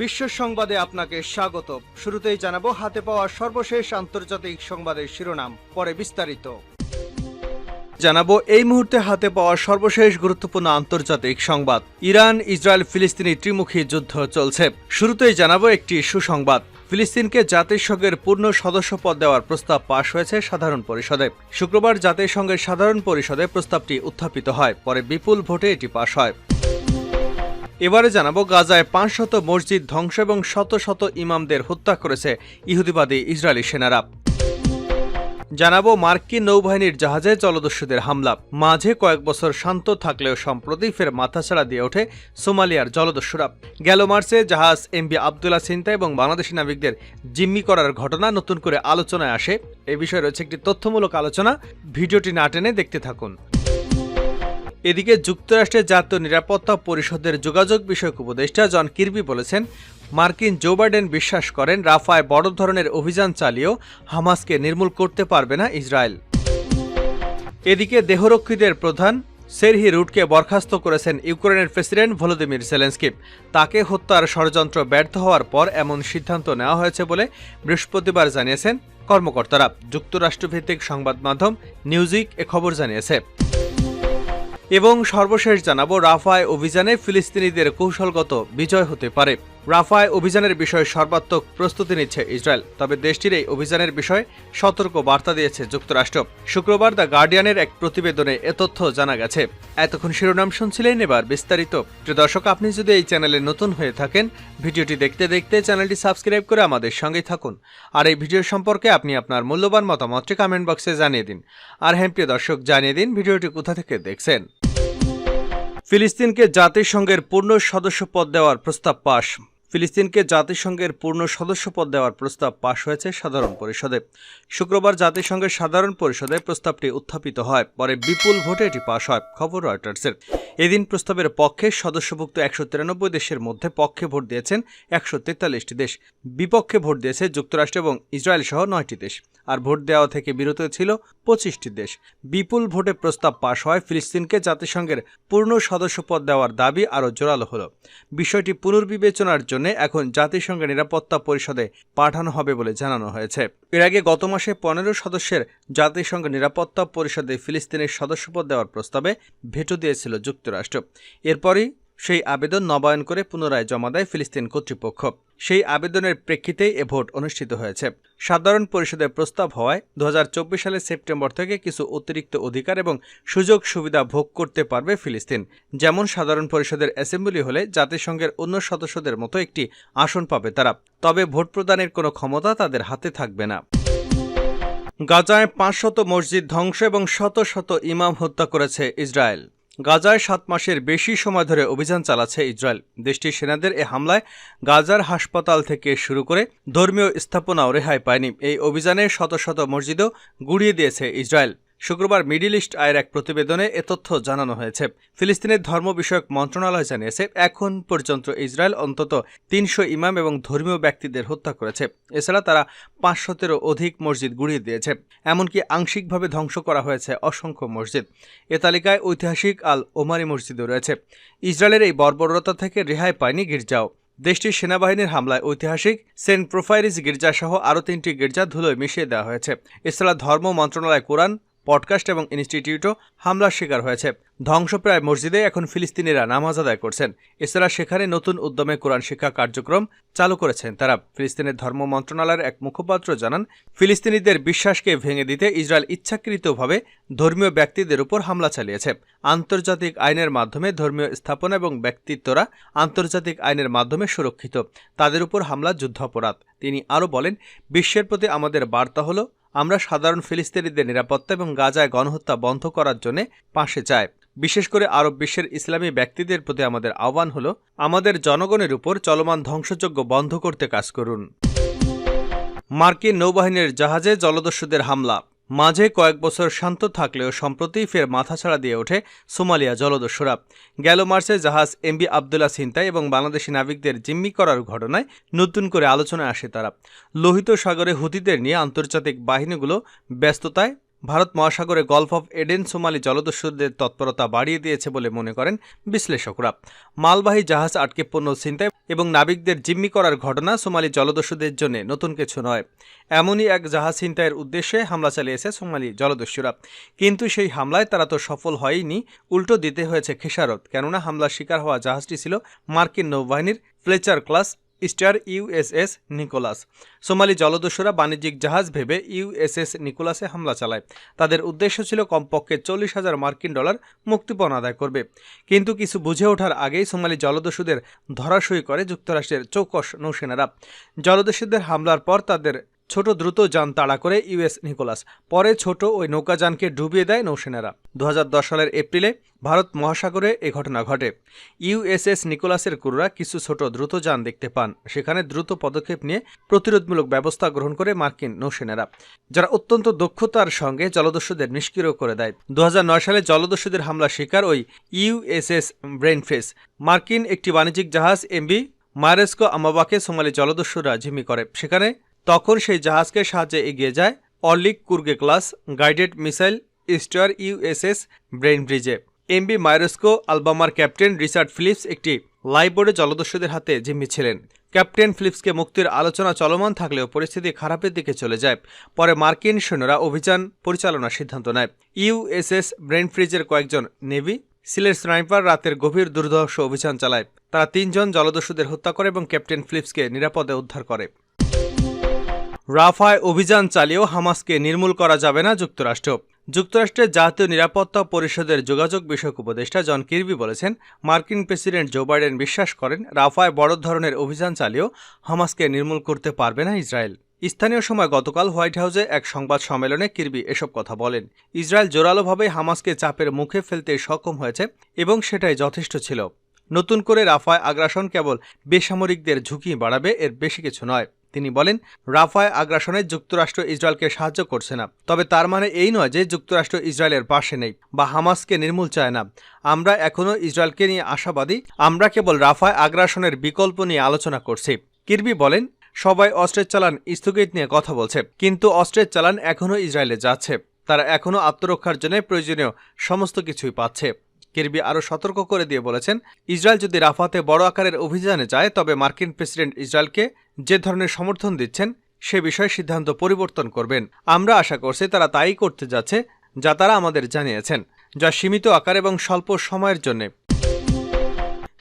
বিশ্ব সংবাদে আপনাকে স্বাগত। শুরুতেই জানাব, হাতে পাওয়া সর্বশেষ আন্তর্জাতিক সংবাদের শিরোনাম, পরে বিস্তারিত। জানাব, এই মুহূর্তে হাতে পাওয়া সর্বশেষ গুরুত্বপূর্ণ আন্তর্জাতিক সংবাদ। ইরান, ইসরায়েল, ফিলিস্তিনি ত্রিমুখী যুদ্ধ চলছে। শুরুতেই জানাব একটি সুসংবাদ। ফিলিস্তিনকে জাতিসংঘের পূর্ণ সদস্যপদ দেওয়ার প্রস্তাব পাশ হয়েছে সাধারণ পরিষদে। শুক্রবার জাতিসংঘের সাধারণ পরিষদে প্রস্তাবটি উত্থাপিত হয়, পরে বিপুল ভোটে এটি পাশ হয়। এবারে জানাব, গাজায় পাঁচশত মসজিদ ধ্বংস এবং শত শত ইমামদের হত্যা করেছে ইহুদিবাদী ইসরায়েলি সেনারা। জানাব, মার্কিন নৌবাহিনীর জাহাজে জলদস্যুদের হামলা। মাঝে কয়েক বছর শান্ত থাকলেও সম্প্রতি ফের মাথাছাড়া দিয়ে ওঠে সোমালিয়ার জলদস্যুরা। গেল মার্চে জাহাজ এমবি আবদুল্লা সিন্তা এবং বাংলাদেশি নাবিকদের জিম্মি করার ঘটনা নতুন করে আলোচনায় আসে। এ বিষয়ে রয়েছে একটি তথ্যমূলক আলোচনা। ভিডিওটি না টেনে দেখতে থাকুন। এদিকে যুক্তরাষ্ট্রের জাতীয় নিরাপত্তা পরিষদের যোগাযোগ বিষয়ক উপদেষ্টা জন কির্বি বলেছেন, মার্কিন জো বাইডেন বিশ্বাস করেন রাফায় বড় ধরনের অভিযান চালিয়েও হামাসকে নির্মূল করতে পারবে না ইসরায়েল। এদিকে দেহরক্ষীদের প্রধান সেরহি রুটকে বরখাস্ত করেছেন ইউক্রেনের প্রেসিডেন্ট ভলোদিমির সেলেন্সকি। তাকে হত্যার ষড়যন্ত্র ব্যর্থ হওয়ার পর এমন সিদ্ধান্ত নেওয়া হয়েছে বলে বৃহস্পতিবার জানিয়েছেন কর্মকর্তারা। যুক্তরাষ্ট্রভিত্তিক সংবাদ মাধ্যম নিউজিক এ খবর জানিয়েছে। এবং সর্বশেষ জানাব রাফায় অভিযানে ফিলিস্তিনিদের কৌশলগত বিজয় হতে পারে। রাফায় অভিযানের বিষয়ে সর্বাত্মক প্রস্তুতি নিচ্ছে ইসরায়েল, তবে দেশটির এই অভিযানের বিষয়ে সতর্ক বার্তা দিয়েছে যুক্তরাষ্ট্র। শুক্রবার দ্য গার্ডিয়ানের এক প্রতিবেদনে এ তথ্য জানা গেছে। এতক্ষণ শিরোনাম শুনছিলেন এবার বিস্তারিত। প্রিয় দর্শক, আপনি যদি এই চ্যানেলে নতুন হয়ে থাকেন, ভিডিওটি দেখতে দেখতে চ্যানেলটি সাবস্ক্রাইব করে আমাদের সঙ্গেই থাকুন। আর এই ভিডিও সম্পর্কে আপনি আপনার মূল্যবান মতামতটি কমেন্ট বক্সে জানিয়ে দিন। আর হ্যাঁ প্রিয় দর্শক, জানিয়ে দিন ভিডিওটি কোথা থেকে দেখছেন। ফিলিস্তিনকে জাতিসংঘের পূর্ণ সদস্যপদ দেওয়ার প্রস্তাব পাশ। ফিলিস্তিনকে জাতিসংঘের পূর্ণ সদস্যপদ দেওয়ার প্রস্তাব পাশ হয়েছে সাধারণ পরিষদে। শুক্রবার জাতিসংঘের সাধারণ পরিষদে প্রস্তাবটি উত্থাপিত হয়। পরে বিপুল ভোটে এটি পাশ হয়, খবর রয়টার্সের। এদিন প্রস্তাবের পক্ষে সদস্যভুক্ত একশো তিরানব্বই দেশের মধ্যে পক্ষে ভোট দিয়েছেন একশো তেতাল্লিশটি দেশ। বিপক্ষে ভোট দিয়েছে যুক্তরাষ্ট্র এবং ইসরায়েল সহ নয়টি দেশ। আর ভোট দেওয়া থেকে বিরত ছিল পঁচিশটি দেশ। বিপুল ভোটে প্রস্তাব পাশ হয় ফিলিস্তিনকে। জাতিসংঘের পূর্ণ সদস্যপদ দেওয়ার দাবি আরও জোরালো হল। বিষয়টি পুনর্বিবেচনার জন্য এখন জাতিসংঘের নিরাপত্তা পরিষদে পাঠানো হবে বলে জানানো হয়েছে। এর আগে গত মাসে পনেরো সদস্যের জাতিসংঘ নিরাপত্তা পরিষদে ফিলিস্তিনের সদস্যপদ দেওয়ার প্রস্তাবে ভেটো দিয়েছিল যুক্তরাষ্ট্র। এরপরই সেই আবেদন নবায়ন করে পুনরায় জমা দেয় ফিলিস্তিন কর্তৃপক্ষ। সেই আবেদনের প্রেক্ষিতেই এ ভোট অনুষ্ঠিত হয়েছে। সাধারণ পরিষদের প্রস্তাব হওয়ায় দু হাজার চব্বিশ সালের সেপ্টেম্বর থেকে কিছু অতিরিক্ত অধিকার এবং সুযোগ সুবিধা ভোগ করতে পারবে ফিলিস্তিন। যেমন সাধারণ পরিষদের অ্যাসেম্বলি হলে জাতিসংঘের অন্য সদস্যদের মতো একটি আসন পাবে তারা। তবে ভোট প্রদানের কোনো ক্ষমতা তাদের হাতে থাকবে না। গাজায় পাঁচশত মসজিদ ধ্বংস এবং শত শত ইমাম হত্যা করেছে ইসরায়েল। গাজায় সাত মাসের বেশি সময় ধরে অভিযান চালাচ্ছে ইসরায়েল। দেশটির সেনাদের এ হামলায় গাজার হাসপাতাল থেকে শুরু করে ধর্মীয় স্থাপনাও রেহাই পায়নি। এই অভিযানে শত শত মসজিদও গুড়িয়ে দিয়েছে ইসরায়েল। শুক্রবার মিডিল ইস্ট আয়ের এক প্রতিবেদনে এ তথ্য জানানো হয়েছে। ফিলিস্তিনের ধর্ম বিষয়ক মন্ত্রণালয় জানিয়েছে, এখন পর্যন্ত ইসরায়েল অন্তত তিনশো ইমাম এবং ধর্মীয় ব্যক্তিদের হত্যা করেছে। এছাড়া তারা পাঁচশতেরও অধিক মসজিদ গুড়িয়ে দিয়েছে। এমনকি আংশিকভাবে ধ্বংস করা হয়েছে অসংখ্য মসজিদ। এ তালিকায় ঐতিহাসিক আল ওমারি মসজিদও রয়েছে। ইসরায়েলের এই বর্বরতা থেকে রেহাই পায়নি গির্জাও। দেশটির সেনাবাহিনীর হামলায় ঐতিহাসিক সেন্ট প্রোফাইরিস গির্জাসহ আরও তিনটি গির্জা ধুলোয় মিশিয়ে দেওয়া হয়েছে। এছাড়া ধর্ম মন্ত্রণালয় কোরআন পডকাস্ট এবং ইনস্টিটিউটও হামলার শিকার হয়েছে। ধ্বংসপ্রায় মসজিদে এখন ফিলিস্তিনিরা নামাজ আদায় করছেন। এছাড়া সেখানে নতুন উদ্যমে কোরআন শিক্ষা কার্যক্রম চালু করেছেন তারা। ফিলিস্তিনের ধর্ম মন্ত্রণালয়ের এক মুখপাত্র জানান, ফিলিস্তিনিদের বিশ্বাসকে ভেঙে দিতে ইসরায়েল ইচ্ছাকৃতভাবে ধর্মীয় ব্যক্তিদের উপর হামলা চালিয়েছে। আন্তর্জাতিক আইনের মাধ্যমে ধর্মীয় স্থাপনা এবং ব্যক্তিত্বরা আন্তর্জাতিক আইনের মাধ্যমে সুরক্ষিত। তাদের উপর হামলা যুদ্ধাপরাধ। তিনি আরও বলেন, বিশ্বের প্রতি আমাদের বার্তা হলো আমরা সাধারণ ফিলিস্তিনিদের নিরাপত্তা এবং গাজায় গণহত্যা বন্ধ করার জন্য পাশে যায় বিশেষ করে আরব বিশ্বের ইসলামী ব্যক্তিদের প্রতি আমাদের আহ্বান হল, আমাদের জনগণের উপর চলমান ধ্বংসযজ্ঞ বন্ধ করতে কাজ করুন। মার্কিন নৌবাহিনীর জাহাজে জলদস্যুদের হামলা। মাঝে কয়েক বছর শান্ত থাকলেও সম্প্রতি ফের মাথাছাড়া দিয়ে ওঠে সোমালিয়া জলদস্যুরা। গেল মার্চে জাহাজ এমবি আবদুল্লা সিন্তাই এবং বাংলাদেশি নাবিকদের জিম্মি করার ঘটনায় নতুন করে আলোচনায় আসে তারা। লোহিত সাগরে হুতিদের নিয়ে আন্তর্জাতিক বাহিনীগুলো ব্যস্ততায় ভারত মহাসাগরে গলফ অফ এডেন সোমালি জলদস্যুদের তৎপরতা বাড়িয়ে দিয়েছে বলে মনে করেন বিশ্লেষকরা। মালবাহী জাহাজ আটকে পণ্য ছিনতাই এবং নাবিকদের জিম্মি করার ঘটনা সোমালি জলদস্যুদের জন্য নতুন কিছু নয়। এমনই এক জাহাজ ছিনতাইয়ের উদ্দেশ্যে হামলা চালিয়েছে সোমালি জলদস্যুরা। কিন্তু সেই হামলায় তারা তো সফল হয়নি, উল্টো দিতে হয়েছে খেসারত। কেননা হামলার শিকার হওয়া জাহাজটি ছিল মার্কিন নৌবাহিনীর Fletcher class star USS Nicholas. Somali জলদস্যুরা বাণিজ্যিক জাহাজ ভেবে ইউএসএস নিকোলাসে হামলা চালায়। তাদের উদ্দেশ্য ছিল কমপক্ষে চল্লিশ হাজার মার্কিন ডলার মুক্তিপণ আদায় করবে। কিন্তু কিছু বুঝে ওঠার আগেই সোমালি জলদস্যুদের ধরাশয়ী করে যুক্তরাষ্ট্রের চৌকস নৌসেনারা। জলদস্যুদের হামলার পর তাদের ছোট দ্রুত যান তাড়া করে ইউএস নিকোলাস। পরে ছোট ওই নৌকাযানকে ডুবিয়ে দেয় নৌসেনারা। দু সালের এপ্রিলে ভারত মহাসাগরে এ ঘটনা ঘটে। ইউএসএস নিকোলাসের ক্রুরা কিছু ছোট দ্রুত যান দেখতে পান। সেখানে দ্রুত পদক্ষেপ নিয়ে প্রতিরোধমূলক ব্যবস্থা গ্রহণ করে মার্কিন নৌসেনারা, যারা অত্যন্ত দক্ষতার সঙ্গে জলদস্যুদের নিষ্ক্রিয় করে দেয়। দু হাজার নয় সালে জলদস্যুদের হামলা শিকার ওই ইউএসএস ব্রেনফেস মার্কিন একটি বাণিজ্যিক জাহাজ এমবি মারেস্কো আমাবাকে সোমালি জলদস্যুরা জিম্মি করে। সেখানে তখন সেই জাহাজকে সাহায্যে এগিয়ে যায় Arleigh Burke class guided missile star USS brain ব্রিজে এমবি মাইরস্কো আলবামার ক্যাপ্টেন রিচার্ড ফিলিপস একটি লাইবোর্ডে জলদস্যুদের হাতে জিম্মি ছিলেন ক্যাপ্টেন ফিলিপসকে মুক্তির আলোচনা চলমান থাকলেও পরিস্থিতি খারাপের দিকে চলে যায়। পরে মার্কিন সৈন্যরা অভিযান পরিচালনার সিদ্ধান্ত নেয়। ইউএসএস ব্রেন ফ্রিজের কয়েকজন নেভি সিলের স্নাইপার রাতের গভীর দুর্ধর্ষ অভিযান চালায়। তারা তিনজন জলদস্যুদের হত্যা করে এবং ক্যাপ্টেন ফিলিপসকে নিরাপদে উদ্ধার করে। রাফায় অভিযান চালিয়েও হামাসকে নির্মূল করা যাবে না যুক্তরাষ্ট্র। যুক্তরাষ্ট্রের জাতীয় নিরাপত্তা পরিষদের যোগাযোগ বিষয়ক উপদেষ্টা জন কির্বি বলেছেন, মার্কিন প্রেসিডেন্ট জো বাইডেন বিশ্বাস করেন, রাফায় বড় ধরনের অভিযান চালিয়েও হামাসকে নির্মূল করতে পারবে না ইসরায়েল। স্থানীয় সময় গতকাল হোয়াইট হাউসে এক সংবাদ সম্মেলনে কির্বি এসব কথা বলেন। ইসরায়েল জোরালোভাবে হামাসকে চাপের মুখে ফেলতে সক্ষম হয়েছে এবং সেটাই যথেষ্ট ছিল। নতুন করে রাফায় আগ্রাসন কেবল বেসামরিকদের ঝুঁকি বাড়াবে এর বেশি কিছু নয়। তিনি বলেন, রাফায় আগ্রাসনে যুক্তরাষ্ট্র ইসরায়েলকে সাহায্য করছে না। তবে তার মানে এই নয় যে যুক্তরাষ্ট্র ইসরায়েলের পাশে নেই বা হামাসকে নির্মূল চায় না। আমরা এখনও ইসরায়েলকে নিয়ে আশাবাদী। আমরা কেবল রাফায় আগ্রাসনের বিকল্প নিয়ে আলোচনা করছি। কিরবি বলেন, সবাই অস্ত্রের চালান স্থগিত নিয়ে কথা বলছে, কিন্তু অস্ত্রের চালান এখনও ইসরায়েলে যাচ্ছে। তারা এখনও আত্মরক্ষার জন্য প্রয়োজনীয় সমস্ত কিছুই পাচ্ছে। কিরবি আরও সতর্ক করে দিয়ে বলেছেন, ইসরায়েল যদি রাফাতে বড় আকারের অভিযানে যায়, তবে মার্কিন প্রেসিডেন্ট ইসরায়েলকে যে ধরনের সমর্থন দিচ্ছেন, সে বিষয়ে সিদ্ধান্ত পরিবর্তন করবেন। আমরা আশা করছি তারা তাই করতে যাচ্ছে, যা তারা আমাদের জানিয়েছেন, যা সীমিত আকার এবং স্বল্প সময়ের জন্য।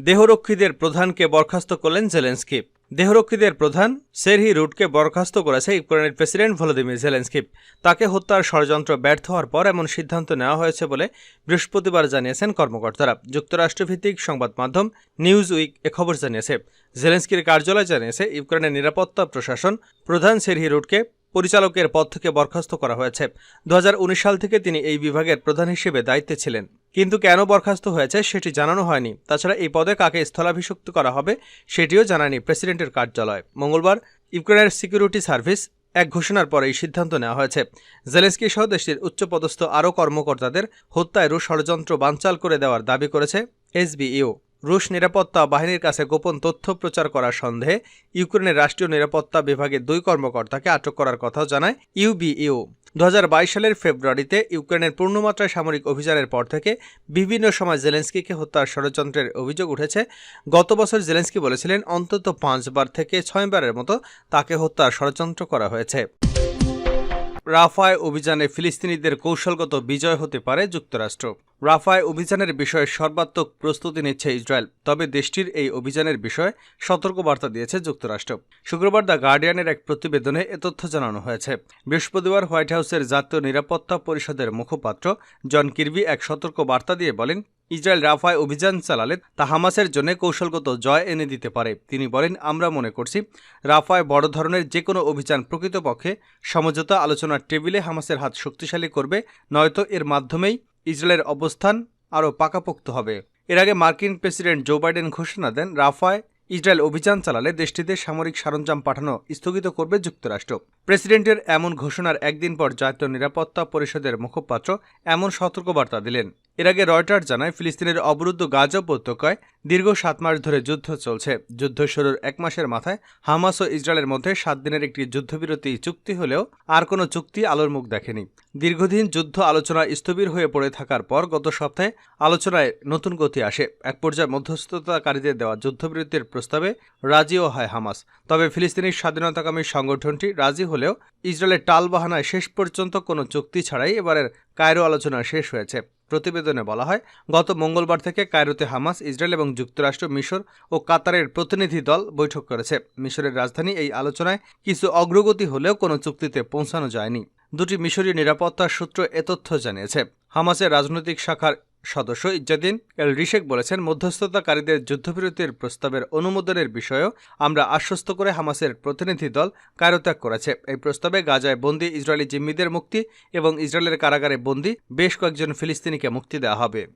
দেহরক্ষীদের প্রধানকে বরখাস্ত করলেন জেলেন্সকি। দেহরক্ষীদের প্রধান সেরহি রুটকে বরখাস্ত করেছে ইউক্রেনের প্রেসিডেন্ট ভলোদিমির জেলেন্সকি। তাকে হত্যার ষড়যন্ত্র ব্যর্থ হওয়ার পর এমন সিদ্ধান্ত নেওয়া হয়েছে বলে বৃহস্পতিবার জানিয়েছেন কর্মকর্তারা। যুক্তরাষ্ট্রভিত্তিক সংবাদ মাধ্যম নিউজ উইক এ খবর জানিয়েছে। জেলেন্সকির কার্যালয় জানিয়েছে, ইউক্রেনের নিরাপত্তা প্রশাসন প্রধান সেরহি রুটকে পরিচালকের পদ থেকে বরখাস্ত করা হয়েছে। দু হাজার উনিশ সাল থেকে তিনি এই বিভাগের প্রধান হিসেবে দায়িত্বে ছিলেন। কিন্তু কেন বরখাস্ত হয়েছে সেটি জানানো হয়নি। তাছাড়া এই পদে কাকে স্থলাভিষিক্ত করা হবে সেটিও জানায়নি প্রেসিডেন্টের কার্যালয়। মঙ্গলবার ইউক্রেনের সিকিউরিটি সার্ভিস এক ঘোষণার পরে এই সিদ্ধান্ত নেওয়া হয়েছে। জেলেস্কি সহ দেশটির উচ্চপদস্থ আরও কর্মকর্তাদের হত্যায় রুশ ষড়যন্ত্র বানচাল করে দেওয়ার দাবি করেছে এসবিইউ। নিরাপত্তা বাহিনীর কাছে গোপন তথ্য প্রচার করার সন্দেহে ইউক্রেনের রাষ্ট্রীয় নিরাপত্তা বিভাগের দুই কর্মকর্তাকে আটক করার কথাও জানায় ইউবিইউ। দু হাজার বাইশ সালের ফেব্রুয়ারিতে ইউক্রেনের পূর্ণমাত্রায় সামরিক অভিযানের পর থেকে বিভিন্ন সময় জেলেন্সকিকে হত্যার ষড়যন্ত্রের অভিযোগ উঠেছে। গত বছর জেলেন্সকি বলেছিলেন, অন্তত পাঁচবার থেকে ছয়বারের মতো তাকে হত্যার ষড়যন্ত্র করা হয়েছে। রাফায় অভিযানে ফিলিস্তিনিদের কৌশলগত বিজয় হতে পারে যুক্তরাষ্ট্র। রাফায় অভিযানের বিষয়ে সর্বাত্মক প্রস্তুতি নিচ্ছে ইসরায়েল, তবে দেশটির এই অভিযানের বিষয়ে সতর্কবার্তা দিয়েছে যুক্তরাষ্ট্র। শুক্রবার দ্য গার্ডিয়ানের এক প্রতিবেদনে এ তথ্য জানানো হয়েছে। বৃহস্পতিবার হোয়াইট হাউসের জাতীয় নিরাপত্তা পরিষদের মুখপাত্র জন কির্বি এক সতর্ক বার্তা দিয়ে বলেন, ইসরায়েল রাফায় অভিযান চালালে তা হামাসের জন্য কৌশলগত জয় এনে দিতে পারে। তিনি বলেন, আমরা মনে করছি, রাফায় বড় ধরনের যে কোনো অভিযান প্রকৃতপক্ষে সমঝোতা আলোচনার টেবিলে হামাসের হাত শক্তিশালী করবে, নয়তো এর মাধ্যমেই ইসরায়েলের অবস্থান আরও পাকাপোক্ত হবে। এর আগে মার্কিন প্রেসিডেন্ট জো বাইডেন ঘোষণা দেন, রাফায় ইসরায়েল অভিযান চালালে দেশটিতে সামরিক সরঞ্জাম পাঠানো স্থগিত করবে যুক্তরাষ্ট্র। প্রেসিডেন্টের এমন ঘোষণার একদিন পর জাতীয় নিরাপত্তা পরিষদের মুখপাত্র এমন সতর্কবার্তা দিলেন। এর আগে রয়টার জানায়, ফিলিস্তিনের অবরুদ্ধ গাজা উপত্যকায় দীর্ঘ সাত মাস ধরে যুদ্ধ চলছে। যুদ্ধ শুরুর এক মাসের মাথায় হামাস ও ইসরায়েলের মধ্যে সাত দিনের একটি যুদ্ধবিরতি চুক্তি হলেও আর কোনো চুক্তি আলোর মুখ দেখেনি। দীর্ঘদিন যুদ্ধ আলোচনা স্থবির হয়ে পড়ে থাকার পর গত সপ্তাহে আলোচনায় নতুন গতি আসে। এক পর্যায়ে মধ্যস্থতাকারীদের দেওয়া যুদ্ধবিরতির প্রস্তাবে রাজিও হয় হামাস। তবে ফিলিস্তিনি স্বাধীনতাকামী সংগঠনটি রাজি হলেও ইসরায়েলের টালবাহানায় শেষ পর্যন্ত কোনো চুক্তি ছাড়াই এবারের কায়রো আলোচনা শেষ হয়েছে। প্রতিবেদনে বলা হয়, গত মঙ্গলবার থেকে কায়রোতে হামাস, ইসরায়েল এবং যুক্তরাষ্ট্র, মিশর ও কাতারের প্রতিনিধি দল বৈঠক করেছে। মিশরের রাজধানী এই আলোচনায় কিছু অগ্রগতি হলেও কোনো চুক্তিতে পৌঁছানো যায়নি। দুটি মিশরীয় নিরাপত্তা সূত্র এ তথ্য জানিয়েছে। হামাসের রাজনৈতিক শাখার সদস্য ইজ্জাদিন এল রিশেক বলেছেন, মধ্যস্থতাকারীদের যুদ্ধবিরতির প্রস্তাবের অনুমোদনের বিষয়েও আমরা আশ্বস্ত করে হামাসের প্রতিনিধি দল কায়রত্যাগ করেছে। এই প্রস্তাবে গাজায় বন্দী ইসরায়েলি জিম্মিদের মুক্তি এবং ইসরায়েলের কারাগারে বন্দী বেশ কয়েকজন ফিলিস্তিনিকে মুক্তি দেওয়া হবে।